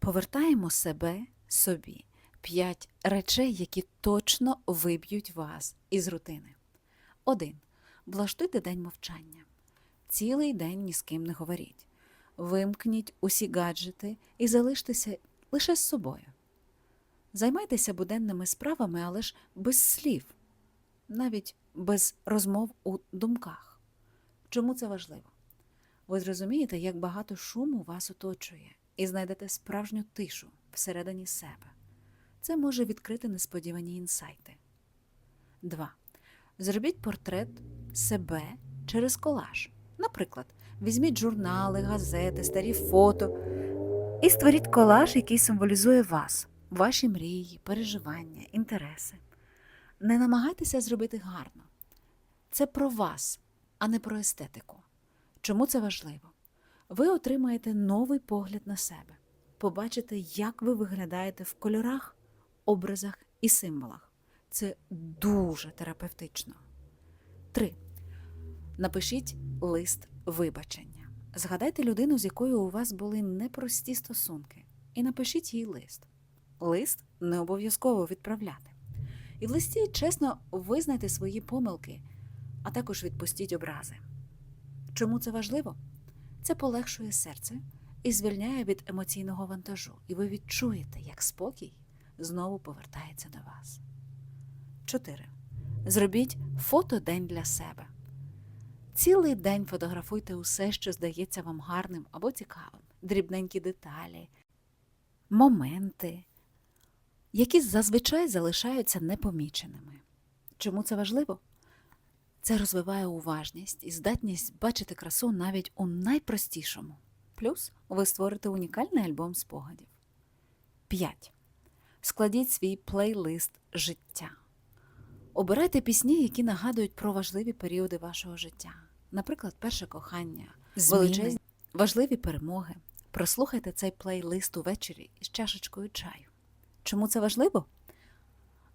Повертаємо себе собі. П'ять речей, які точно виб'ють вас із рутини. 1. Влаштуйте день мовчання. Цілий день ні з ким не говоріть. Вимкніть усі гаджети і залиштеся лише з собою. Займайтеся буденними справами, але ж без слів, навіть без розмов у думках. Чому це важливо? Ви зрозумієте, як багато шуму вас оточує, і знайдете справжню тишу всередині себе. Це може відкрити несподівані інсайти. 2. Зробіть портрет себе через колаж. Наприклад, візьміть журнали, газети, старі фото і створіть колаж, який символізує вас, ваші мрії, переживання, інтереси. Не намагайтеся зробити гарно. Це про вас, а не про естетику. Чому це важливо? Ви отримаєте новий погляд на себе, побачите, як ви виглядаєте в кольорах, образах і символах. Це дуже терапевтично. 3. Напишіть лист вибачення. Згадайте людину, з якою у вас були непрості стосунки, і напишіть їй лист. Лист не обов'язково відправляти. І в листі чесно визнайте свої помилки, а також відпустіть образи. Чому це важливо? Це полегшує серце і звільняє від емоційного вантажу, і ви відчуєте, як спокій знову повертається до вас. 4. Зробіть фотодень для себе. Цілий день фотографуйте усе, що здається вам гарним або цікавим, дрібненькі деталі, моменти, які зазвичай залишаються непоміченими. Чому це важливо? Це розвиває уважність і здатність бачити красу навіть у найпростішому. Плюс ви створите унікальний альбом спогадів. 5. Складіть свій плейлист життя. Обирайте пісні, які нагадують про важливі періоди вашого життя. Наприклад, перше кохання, Зміни. величезні важливі перемоги. Прослухайте цей плейлист увечері із чашечкою чаю. Чому це важливо?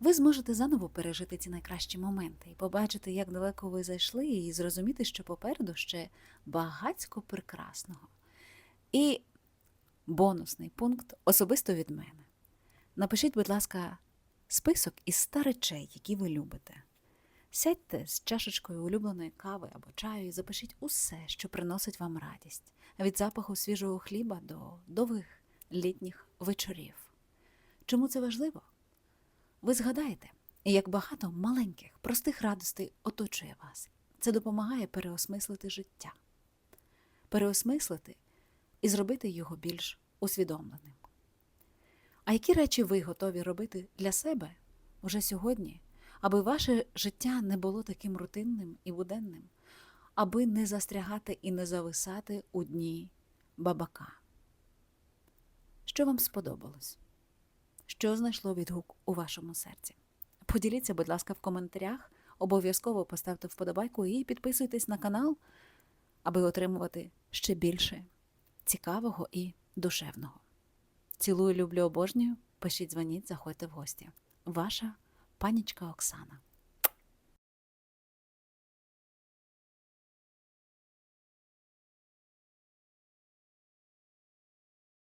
Ви зможете заново пережити ці найкращі моменти і побачити, як далеко ви зайшли, і зрозуміти, що попереду ще багацько прекрасного. І бонусний пункт особисто від мене. Напишіть, будь ласка, список із 100 речей, які ви любите. Сядьте з чашечкою улюбленої кави або чаю і запишіть усе, що приносить вам радість, від запаху свіжого хліба до довгих літніх вечорів. Чому це важливо? Ви згадаєте, як багато маленьких, простих радостей оточує вас. Це допомагає переосмислити життя, переосмислити і зробити його більш усвідомленим. А які речі ви готові робити для себе уже сьогодні, аби ваше життя не було таким рутинним і буденним, аби не застрягати і не зависати у дні бабака? Що вам сподобалось? Що знайшло відгук у вашому серці? Поділіться, будь ласка, в коментарях. Обов'язково поставте вподобайку і підписуйтесь на канал, аби отримувати ще більше цікавого і душевного. Цілую, люблю, обожнюю. Пишіть, дзвоніть, заходьте в гості. Ваша панічка Оксана.